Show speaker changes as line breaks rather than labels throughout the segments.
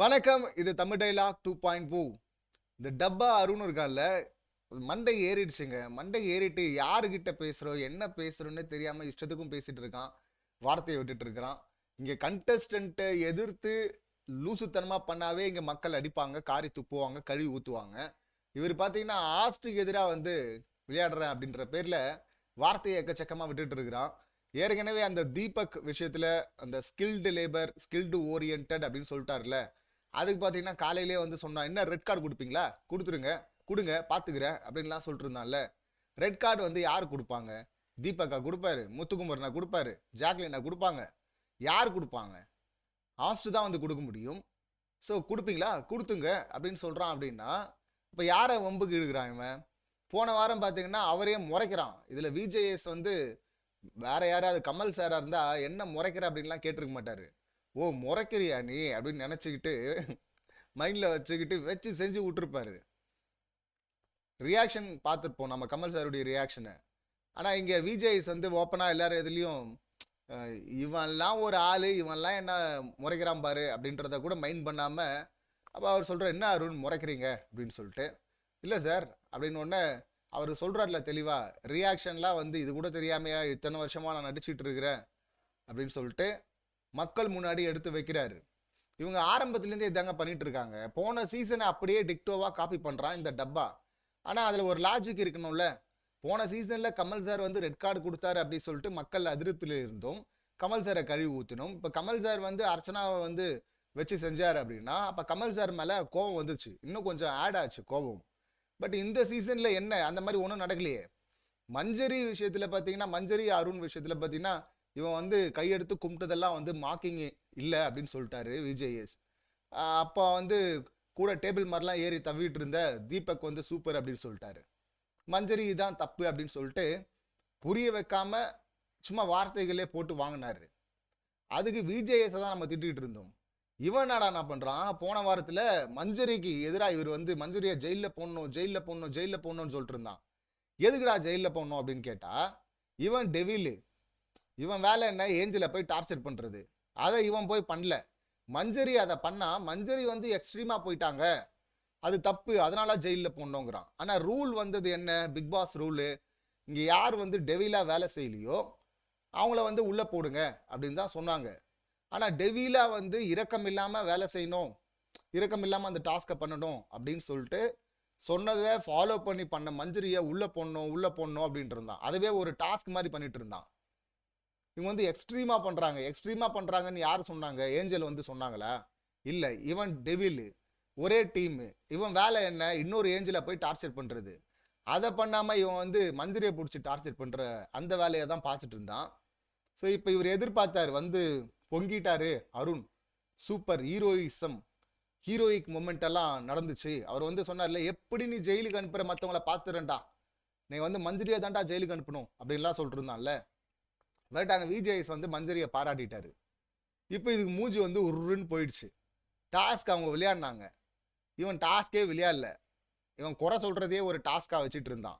வணக்கம் இது Tamil dialogue two point two இந்த டப்பா அருண் இருக்கான்ல மண்டை ஏறிடுச்சுங்க. மண்டை ஏறிட்டு யாருக்கிட்ட பேசுகிறோம் என்ன பேசுகிறோன்னு தெரியாமல் இஷ்டத்துக்கும் பேசிகிட்டு இருக்கான். வார்த்தையை விட்டுட்டு இருக்கிறான். இங்கே கண்டஸ்டண்ட்டை எதிர்த்து லூசுத்தனமாக பண்ணாவே இங்கே மக்கள் அடிப்பாங்க காரி துப்புவாங்க கழுவி ஊற்றுவாங்க இவர் பார்த்தீங்கன்னா ஆஸ்ட்டுக்கு எதிராக வந்து விளையாடுறேன் அப்படின்ற பேரில் வார்த்தையை எக்கச்சக்கமாக விட்டுட்டு இருக்கிறான். ஏற்கனவே அந்த தீபக் விஷயத்தில் அந்த ஸ்கில்டு லேபர் ஸ்கில்டு ஓரியன்ட் அப்படின்னு சொல்லிட்டார்ல அதுக்கு பார்த்தீங்கன்னா காலையிலே வந்து சொன்னான் என்ன ரெட் கார்டு கொடுப்பீங்களா? கொடுத்துருங்க கொடுங்க பார்த்துக்கிறேன் அப்படின்லாம் சொல்லிட்டு இருந்தான்ல ரெட் கார்டு வந்து யார் கொடுப்பாங்க? தீபக்கா கொடுப்பாரு முத்துக்குமரனா கொடுப்பாரு ஜாக்லினா கொடுப்பாங்க. யார் கொடுப்பாங்க? ஹாஸ்ட் தான் வந்து கொடுக்க முடியும். ஸோ கொடுப்பீங்களா? கொடுத்துங்க அப்படின்னு சொல்கிறான் அப்படின்னா இப்போ யாரை வம்புக்கு இழுக்கிறான் இவன்? போன வாரம் பார்த்தீங்கன்னா அவரே முறைக்கிறான். இதில் விஜேஎஸ் வந்து வேற யாராவது கமல் சாராக இருந்தால் என்ன முறைக்கிற? அப்படின்லாம் கேட்டிருக்க மாட்டார். ஓ முறைக்கிறியா நீ? அப்படின்னு நினச்சிக்கிட்டு மைண்டில் வச்சுக்கிட்டு வச்சு செஞ்சு விட்டுருப்பாரு. ரியாக்ஷன் பார்த்துருப்போம். நம்ம கமல் சாருடைய ரியாக்ஷனை ஆனால் இங்கே விஜய்ஸ் வந்து ஓப்பனாக எல்லாரும் எதுலேயும் இவன்லாம் ஒரு ஆள் இவன்லாம் என்ன முறைக்கிறான் பாரு அப்படின்றத கூட மைண்ட் பண்ணாமல் அப்போ அவர் சொல்கிற என்ன அருண் முறைக்கிறீங்க? அப்படின்னு சொல்லிட்டு. இல்லை சார். அப்படின்னு ஒன்று அவர் சொல்கிறார்ல தெளிவாக ரியாக்ஷன்லாம் வந்து இது கூட தெரியாமையா இத்தனை வருஷமாக நான் நடிச்சிட்டு இருக்கிறேன். அப்படின்னு சொல்லிட்டு மக்கள் முன்னாடி எடுத்து வைக்கிறாரு. இவங்க ஆரம்பத்துலேருந்தே இதாங்க பண்ணிட்டு இருக்காங்க போன சீசனை அப்படியே டிக்டோவாக காப்பி பண்ணுறான் இந்த டப்பா. ஆனால் அதில் ஒரு லாஜிக் இருக்கணும்ல. போன சீசனில் கமல் சார் வந்து ரெட் கார்டு கொடுத்தாரு அப்படின்னு சொல்லிட்டு மக்கள் அதிருப்தியில் இருந்தோம் கமல் சாரை கழுவி ஊற்றினோம் இப்போ கமல் சார் வந்து அர்ச்சனாவை வந்து வச்சு செஞ்சார் அப்படின்னா அப்போ கமல் சார் மேலே கோபம் வந்துச்சு. இன்னும் கொஞ்சம் ஆட் ஆச்சு கோபம் பட் இந்த சீசனில் என்ன? அந்த மாதிரி ஒன்றும் நடக்கலையே. மஞ்சரி விஷயத்தில் பார்த்தீங்கன்னா மஞ்சரி அருண் விஷயத்தில் பார்த்தீங்கன்னா இவன் வந்து கையெடுத்து கும்பிட்டதெல்லாம் வந்து மார்க்கிங் இல்லை அப்படின்னு சொல்லிட்டாரு விஜேஎஸ். அப்போ வந்து கூட டேபிள் மாதிரிலாம் ஏறி தவிட்டு இருந்த தீபக் வந்து சூப்பர் அப்படின்னு சொல்லிட்டாரு. மஞ்சரி தான் தப்பு அப்படின்னு சொல்லிட்டு புரிய வைக்காம சும்மா வார்த்தைகளே போட்டு வாங்கினாரு. அதுக்கு விஜேஎஸ் தான் நம்ம திட்டிகிட்டு இருந்தோம். இவன் என்னடா என்ன பண்ணுறான் போன வாரத்தில் மஞ்சரிக்கு எதிராக இவர் வந்து மஞ்சரியை ஜெயிலில் போடணும் ஜெயிலில் போடணும் ஜெயிலில் போடணும்னு சொல்லிட்டு இருந்தான். எதுக்குடா ஜெயிலில் போடணும் அப்படின்னு கேட்டால் இவன் டெவிலு இவன் வேலை என்ன? ஏஞ்சலை போய் டார்ச்சர் பண்றது. அதை இவன் போய் பண்ணல. மஞ்சரி அதை பண்ணா மஞ்சரி வந்து எக்ஸ்ட்ரீமா போயிட்டாங்க. அது தப்பு. அதனால ஜெயிலில் போடணுங்கிறான். ஆனால் ரூல் வந்தது என்ன? பிக் பாஸ் ரூலு இங்கே யார் வந்து டெவிலா வேலை செய்யலையோ அவங்கள வந்து உள்ளே போடுங்க அப்படின்னு தான் சொன்னாங்க. ஆனால் டெவிலா வந்து இரக்கம் இல்லாமல் வேலை செய்யணும். இரக்கம் இல்லாமல் அந்த டாஸ்க்கை பண்ணணும் அப்படின்னு சொல்லிட்டு சொன்னதை ஃபாலோ பண்ணி பண்ண மஞ்சரியை உள்ளே போடணும் உள்ளே போடணும் அப்படின்ட்டு இருந்தான். அதுவே ஒரு டாஸ்க் மாதிரி பண்ணிட்டு இருந்தான். இவங்க வந்து எக்ஸ்ட்ரீமாக பண்ணுறாங்க எக்ஸ்ட்ரீமாக பண்ணுறாங்கன்னு யார் சொன்னாங்க? ஏஞ்சல் வந்து சொன்னாங்களா? இல்லை இவன் டெவில் ஒரே டீமு இவன் வேலை என்ன? இன்னொரு ஏஞ்சலை போய் டார்ச்சர் பண்ணுறது அதை பண்ணாமல் இவன் வந்து மந்திரியை பிடிச்சி டார்ச்சர் பண்ணுற அந்த வேலையை தான் பார்த்துட்டு இருந்தான். ஸோ இப்போ இவர் எதிர்பார்த்தார் வந்து பொங்கிட்டாரு Arun. Super heroism heroic moment எல்லாம் நடந்துச்சு. அவர் வந்து சொன்னார்ல எப்படி நீ ஜெயிலுக்கு அனுப்புகிற மற்றவங்கள பார்த்துறேன்டா. நீ வந்து மந்திரியை தான்டா ஜெயிலுக்கு அனுப்பணும். அப்படின்லாம் சொல்லிட்டு இருந்தான்ல. பட் அங்கே விஜேஎஸ் வந்து மஞ்சரியை பாராட்டிட்டாரு. இப்போ இதுக்கு மூஞ்சி வந்து உருன்னு போயிடுச்சு. டாஸ்க் அவங்க விளையாடினாங்க. இவன் டாஸ்கே விளையாடல. இவன் குறை சொல்கிறதே ஒரு டாஸ்காக வச்சுட்டு இருந்தான்.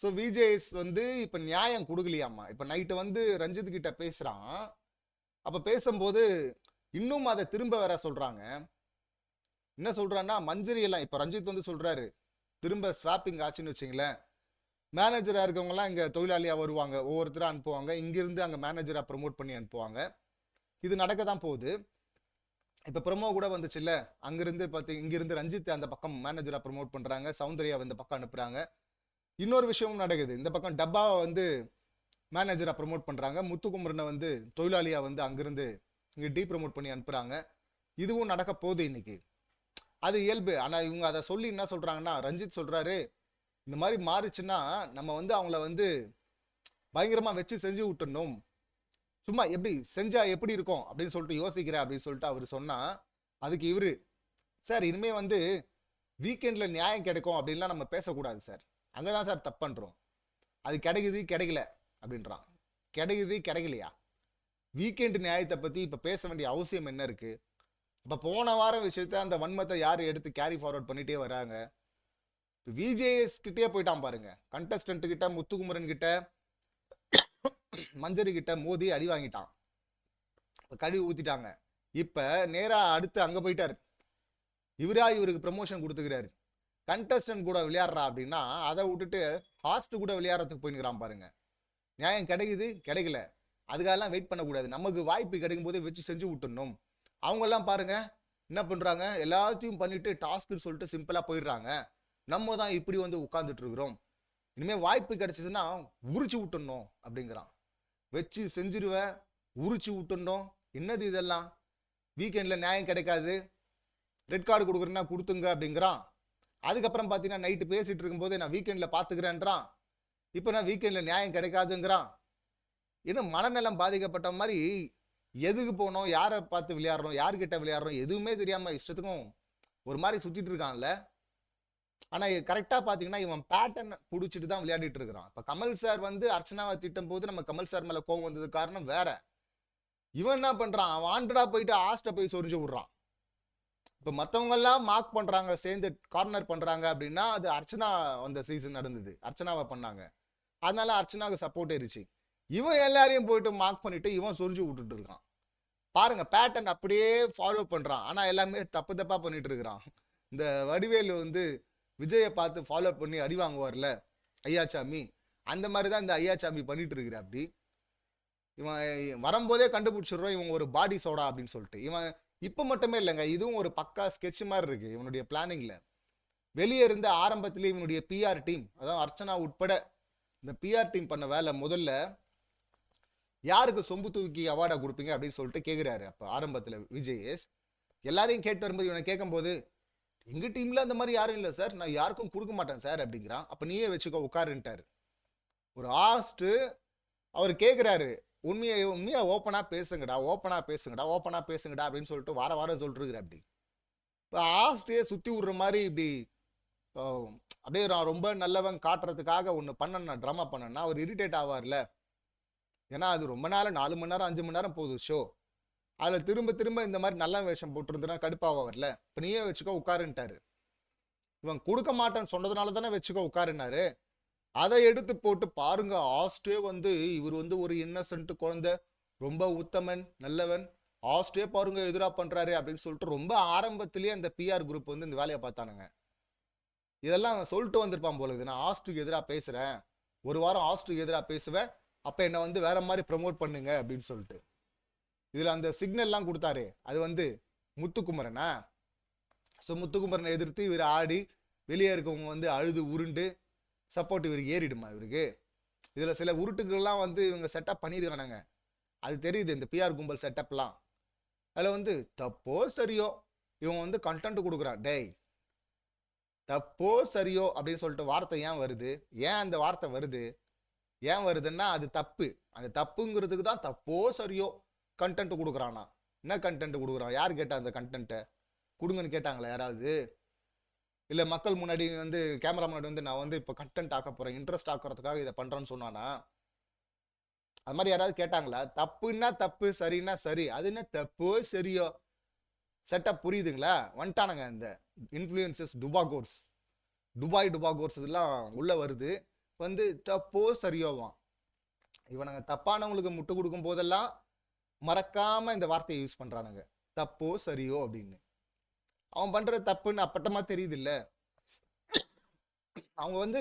ஸோ விஜேஎஸ் வந்து இப்போ நியாயம் கொடுக்கலையாம்மா. இப்போ நைட்டு வந்து ரஞ்சித் கிட்ட பேசுகிறான் அப்போ பேசும்போது இன்னும் அதை திரும்ப வேற சொல்கிறாங்க என்ன சொல்கிறான்னா மஞ்சரியெல்லாம் இப்போ ரஞ்சித் வந்து சொல்கிறாரு திரும்ப ஸ்வாப்பிங் ஆச்சுன்னு வச்சிங்களேன். மேனேஜராக இருக்கவங்கலாம் இங்கே தொழிலாளியாக வருவாங்க. ஒவ்வொருத்தராக அனுப்புவாங்க. இங்கேருந்து அங்கே மேனேஜராக ப்ரமோட் பண்ணி அனுப்புவாங்க. இது நடக்க தான் போகுது. இப்போ ப்ரொமோ கூட வந்துச்சுல்ல. அங்கேருந்து பார்த்தி இங்கேருந்து ரஞ்சித் அந்த பக்கம் மேனேஜராக ப்ரமோட் பண்ணுறாங்க சௌந்தர்யா இந்த பக்கம் அனுப்புகிறாங்க இன்னொரு விஷயமும் நடக்குது. இந்த பக்கம் டப்பாவை வந்து மேனேஜராக ப்ரமோட் பண்ணுறாங்க முத்துக்குமரனை வந்து தொழிலாளியாக வந்து அங்கேருந்து இங்கே டீ ப்ரமோட் பண்ணி அனுப்புகிறாங்க இதுவும் நடக்க போகுது இன்னைக்கு. அது இயல்பு. ஆனால் இவங்க அதை சொல்லி என்ன சொல்கிறாங்கன்னா ரஞ்சித் சொல்கிறாரு இந்த மாதிரி மாறுச்சுன்னா நம்ம வந்து அவங்கள வந்து பயங்கரமாக வச்சு செஞ்சு விட்டுடணும் சும்மா எப்படி செஞ்சா எப்படி இருக்கும் அப்படின்னு சொல்லிட்டு யோசிக்கிறேன் அப்படின்னு சொல்லிட்டு அவர் சொன்னா அதுக்கு இவர் சார் இனிமே வந்து வீக்கெண்டில் நியாயம் கிடைக்கும் அப்படின்லாம் நம்ம பேசக்கூடாது சார். அங்கே தான் சார் தப்பு பண்ணுறோம் அது கிடைக்குது கிடைக்கல அப்படின்றான். கிடைக்குது கிடைக்கலையா? வீக்கெண்ட் நியாயத்தை பற்றி இப்போ பேச வேண்டிய அவசியம் என்ன இருக்குது இப்போ போன வாரம் விஷயத்த அந்த வன்மத்தை யார் எடுத்து கேரி ஃபார்வர்ட் பண்ணிகிட்டே வராங்க? இப்போ விஜேஎஸ் கிட்டே போயிட்டான் பாருங்க. கண்டஸ்டன்ட் கிட்ட முத்துக்குமரன் கிட்ட மஞ்சரி கிட்ட மோதி அடி வாங்கிட்டான். கழுவி ஊத்திட்டாங்க. இப்ப நேரா அடுத்து அங்க போயிட்டாரு. இவரா இவருக்கு ப்ரமோஷன் கொடுத்துக்கிறாரு. கண்டஸ்டன்ட் கூட விளையாடுறா அப்படின்னா அதை விட்டுட்டு ஹாஸ்ட் கூட விளையாடுறதுக்கு போயின்னுக்கிறான் பாருங்க. நியாயம் கிடைக்குது? கிடைக்கல. அதுக்காகலாம் வெயிட் பண்ணக்கூடாது. நமக்கு வாய்ப்பு கிடைக்கும் போதே வச்சு செஞ்சு விட்டுடணும் அவங்கெல்லாம் பாருங்க என்ன பண்ணுறாங்க எல்லாத்தையும் பண்ணிட்டு டாஸ்க்குன்னு சொல்லிட்டு சிம்பிளாக போயிடுறாங்க. நம்ம தான் இப்படி வந்து உட்கார்ந்துட்டு இருக்கிறோம். இனிமேல் வாய்ப்பு கிடைச்சதுன்னா உரிச்சு விட்டுடணும் அப்படிங்கிறான். வச்சு செஞ்சிருவேன் உரிச்சு விட்டுடணும். என்னது இதெல்லாம்? வீக்கெண்டில் நியாயம் கிடைக்காது. ரெட் கார்டு கொடுக்குறேன்னா கொடுத்துங்க அப்படிங்கிறான். அதுக்கப்புறம் பார்த்தீங்கன்னா நைட்டு பேசிகிட்டு இருக்கும்போது நான் வீக்கெண்டில் பார்த்துக்கிறேன்றான் இப்போ நான் வீக்கெண்டில் நியாயம் கிடைக்காதுங்கிறான். இன்னும் மனநலம் பாதிக்கப்பட்ட மாதிரி எதுக்கு போனோம் யாரை பார்த்து விளையாடுறோம்? யார்கிட்ட விளையாடுறோம்? எதுவுமே தெரியாமல் இஷ்டத்துக்கும் ஒரு மாதிரி சுற்றிட்டு இருக்கான்ல. ஆனால் கரெக்டாக பார்த்தீங்கன்னா இவன் பேட்டர்ன் பிடிச்சிட்டு தான் விளையாடிட்டு இருக்கிறான். இப்போ கமல் சார் வந்து அர்ச்சனாவை திட்டும் போது நம்ம கமல் சார் மேலே கோவம் வந்தது காரணம் வேற. இவன் என்ன பண்ணுறான் அவன் ஆண்டடா போயிட்டு ஆஸ்ட்டை போய் சொரிஞ்சு விட்றான். இப்போ மற்றவங்கெல்லாம் மார்க் பண்ணுறாங்க சேர்ந்து கார்னர் பண்ணுறாங்க அப்படின்னா அது அர்ச்சனா வந்த சீசன் நடந்தது. அர்ச்சனாவை பண்ணாங்க. அதனால அர்ச்சனாவுக்கு சப்போர்ட் ஏறிச்சு. இவன் எல்லாரையும் போயிட்டு மார்க் பண்ணிட்டு இவன் சொரிஞ்சு விட்டுட்டு இருக்கான். பாருங்க பேட்டர்ன் அப்படியே ஃபாலோ பண்ணுறான் ஆனால் எல்லாமே தப்பு தப்பாக பண்ணிட்டு இருக்கிறான். இந்த வடிவேலு வந்து விஜயை பார்த்து ஃபாலோ பண்ணி அடி வாங்குவார்ல ஐயாச்சாமி? அந்த மாதிரி தான் இந்த ஐயாச்சாமி பண்ணிட்டு இருக்கிற அப்படி. இவன் வரும்போதே கண்டுபிடிச்சிடுறோம் இவன் ஒரு பாடி சோடா அப்படின்னு சொல்லிட்டு. இவன் இப்போ மட்டுமே இல்லைங்க இதுவும் ஒரு பக்கா ஸ்கெட்ச் மாதிரி இருக்கு இவனுடைய பிளானிங்கில் வெளியே இருந்த ஆரம்பத்திலே இவனுடைய பிஆர் டீம் அதாவது அர்ச்சனா உட்பட இந்த பிஆர் டீம் பண்ண வேலை முதல்ல யாருக்கு சொம்பு தூக்கி அவார்டை கொடுப்பீங்க? அப்படின்னு சொல்லிட்டு கேட்குறாரு அப்போ ஆரம்பத்தில் விஜயேஷ் எல்லாரையும் கேட்டு வரும்போது இவனை கேட்கும்போது எங்கள் டீமில் அந்த மாதிரி யாரும் இல்லை சார் நான் யாருக்கும் கொடுக்க மாட்டேன் சார் அப்படிங்கிறான். அப்போ நீயே வச்சுக்கோ உட்காருன்ட்டார். ஒரு ஆஸ்ட்டு அவர் கேட்குறாரு உண்மையை உண்மையாக ஓப்பனாக பேசுங்கடா ஓப்பனாக பேசுங்கடா ஓப்பனாக பேசுங்கடா அப்படின்னு சொல்லிட்டு வார வாரம் சொல்லிட்டு அப்படி. இப்போ ஆஸ்டே சுற்றி விடுற மாதிரி இப்படி அப்படியே நான் ரொம்ப நல்லவன் காட்டுறதுக்காக ஒன்று பண்ணேன்னா ட்ராமா பண்ணேன்னா அவர் இரிட்டேட் ஆவார்ல. ஏன்னா அது ரொம்ப நாள் நாலு மணி நேரம் அஞ்சு மணி நேரம் போகுது ஷோ அதில் திரும்ப திரும்ப இந்த மாதிரி நல்ல வேஷம் போட்டிருந்துன்னா கடுப்பாக வரல. இப்போ நீயே வச்சுக்கோ உட்காருன்ட்டாரு. இவன் கொடுக்க மாட்டேன்னு சொன்னதுனால தானே வச்சுக்கோ உட்காருனாரு அதை எடுத்து போட்டு பாருங்க ஆஸ்டே வந்து இவர் வந்து ஒரு இன்னசென்ட் குழந்தை ரொம்ப உத்தமன் நல்லவன். ஆஸ்டே பாருங்க எதிராக பண்றாரு அப்படின்னு சொல்லிட்டு ரொம்ப ஆரம்பத்திலேயே அந்த பிஆர் குரூப் வந்து இந்த வேலையை பார்த்தானுங்க. இதெல்லாம் சொல்லிட்டு வந்திருப்பான் போல நான் ஆஸ்டுக்கு எதிராக பேசுறேன். ஒரு வாரம் ஆஸ்டுக்கு எதிராக பேசுவேன். அப்போ என்னை வந்து வேற மாதிரி ப்ரமோட் பண்ணுங்க அப்படின்னு சொல்லிட்டு. இதில் அந்த சிக்னல்லாம் கொடுத்தாரு அது வந்து முத்துக்குமரனா? ஸோ முத்துக்குமரனை எதிர்த்து இவர் ஆடி வெளியே இருக்கவங்க வந்து அழுது உருண்டு சப்போர்ட் இவருக்கு ஏறிடுமா இவருக்கு? இதில் சில உருட்டுகள்லாம் வந்து இவங்க செட்டப் பண்ணியிருக்கானுங்க அது தெரியுது இந்த பிஆர் கும்பல் செட்டப்லாம் அதில் வந்து தப்போ சரியோ? இவன் வந்து கண்டென்ட் கொடுக்குறான் டேய் தப்போ சரியோ? அப்படின்னு சொல்லிட்டு வார்த்தை ஏன் வருது? ஏன் அந்த வார்த்தை வருது? ஏன் வருதுன்னா அது தப்பு. அந்த தப்புங்கிறதுக்கு தான் தப்போ சரியோ கண்டென்ட் கொடுக்குறானா? என்ன கண்டென்ட் கொடுக்குறான்? யார் கேட்டா அந்த கண்டென்ட்டை கொடுங்கன்னு கேட்டாங்களா யாராவது? இல்லை மக்கள் முன்னாடி வந்து கேமரா முன்னாடி வந்து நான் வந்து இப்போ கண்டென்ட் ஆக்க போகிறேன் இன்ட்ரெஸ்ட் ஆக்கிறதுக்காக இதை பண்ணுறேன்னு சொன்னானா? அது மாதிரி யாராவது கேட்டாங்களா? தப்புன்னா தப்பு சரின்னா சரி. அது என்ன தப்போ சரியோ? செட்டப் புரியுதுங்களா? வந்துட்டானுங்க இந்த இன்ஃப்ளூயன்சஸ் டுபாகோர்ஸ் துபாய் டுபாகோர்ஸ் இதெல்லாம் உள்ளே வருது. வந்து தப்போ சரியோவான் இவனுங்க தப்பானவங்களுக்கு முட்டு கொடுக்கும் போதெல்லாம் மறக்காம இந்த வார்த்தையை யூஸ் பண்றானுங்க. தப்போ சரியோ அப்படின்னு. அவன் பண்ற தப்புன்னு அப்பட்டமா தெரியுது இல்ல அவங்க வந்து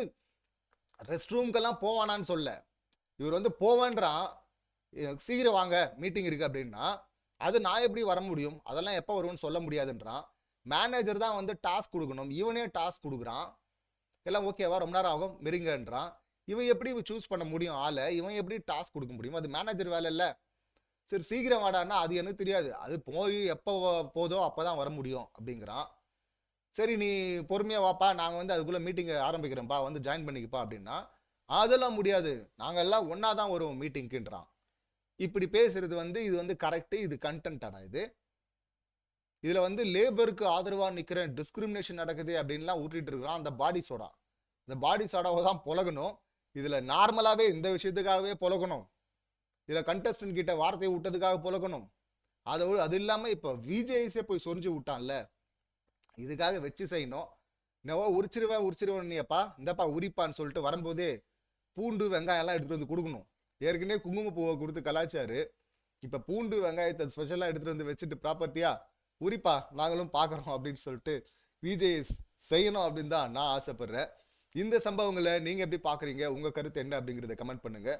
ரெஸ்ட் ரூம்க்கெல்லாம் போவானான்னு சொல்ல. இவர் வந்து போவேன்றான். சீக்கிரம் வாங்க மீட்டிங் இருக்கு அப்படின்னா அது நான் எப்படி வர முடியும்? அதெல்லாம் எப்போ வரும்னு சொல்ல முடியாதுன்றான். மேனேஜர் தான் வந்து டாஸ்க் கொடுக்கணும். இவனே டாஸ்க் கொடுக்குறான். எல்லாம் ஓகேவா ரொம்ப நேரம் ஆகும். மெருங்கன்றான். இவன் எப்படி சூஸ் பண்ண முடியும்? ஆளை இவன் எப்படி டாஸ்க் கொடுக்க முடியும்? அது மேனேஜர் வேலை இல்லை சரி சீக்கிரம் வாடான்னா அது எனக்கு தெரியாது. அது போய் எப்போ போதோ அப்பதான் வர முடியும் அப்படிங்கிறான். சரி நீ பொறுமையாக வாப்பா நாங்கள் வந்து அதுக்குள்ளே மீட்டிங்கை ஆரம்பிக்கிறோம்ப்பா வந்து ஜாயின் பண்ணிக்கப்பா அப்படின்னா அதெல்லாம் முடியாது. நாங்கள் எல்லாம் ஒன்றா தான் வருவோம் மீட்டிங்க்குன்றான் இப்படி பேசுறது வந்து இது வந்து கரெக்டு இது கண்டென்ட்டாடா இது. இதில் வந்து லேபருக்கு ஆதரவாக நிற்கிறேன் டிஸ்கிரிமினேஷன் நடக்குது அப்படின்லாம் ஊட்டிகிட்டு இருக்கிறான் அந்த பாடி சோடா இந்த பாடி சோடாவை தான் புலகணும். இதில் நார்மலாகவே இந்த விஷயத்துக்காகவே புலகணும். இதில் கண்டஸ்டன்ட் கிட்ட வார்த்தையை விட்டதுக்காக புலக்கணும் அதை அது இல்லாமல் இப்போ விஜய்ஸே போய் சொரிஞ்சு விட்டான்ல. இதுக்காக வச்சு செய்யணும். என்னவோ உரிச்சிருவேன் உரிச்சிருவேன்னியப்பா. இந்தப்பா உரிப்பான்னு சொல்லிட்டு வரும்போதே பூண்டு வெங்காயம் எல்லாம் எடுத்துகிட்டு வந்து கொடுக்கணும். ஏற்கனவே குங்குமப்பூவை கொடுத்து கலாச்சாரு இப்போ பூண்டு வெங்காயத்தை ஸ்பெஷலாக எடுத்துகிட்டு வந்து வச்சுட்டு ப்ராப்பர்ட்டியா உரிப்பா நாங்களும் பார்க்குறோம் அப்படின்னு சொல்லிட்டு விஜய் செய்யணும் அப்படின்னு தான் நான் ஆசைப்படுறேன். இந்த சம்பவங்களை நீங்கள் எப்படி பார்க்குறீங்க? உங்கள் கருத்து என்ன அப்படிங்கிறத கமெண்ட் பண்ணுங்கள்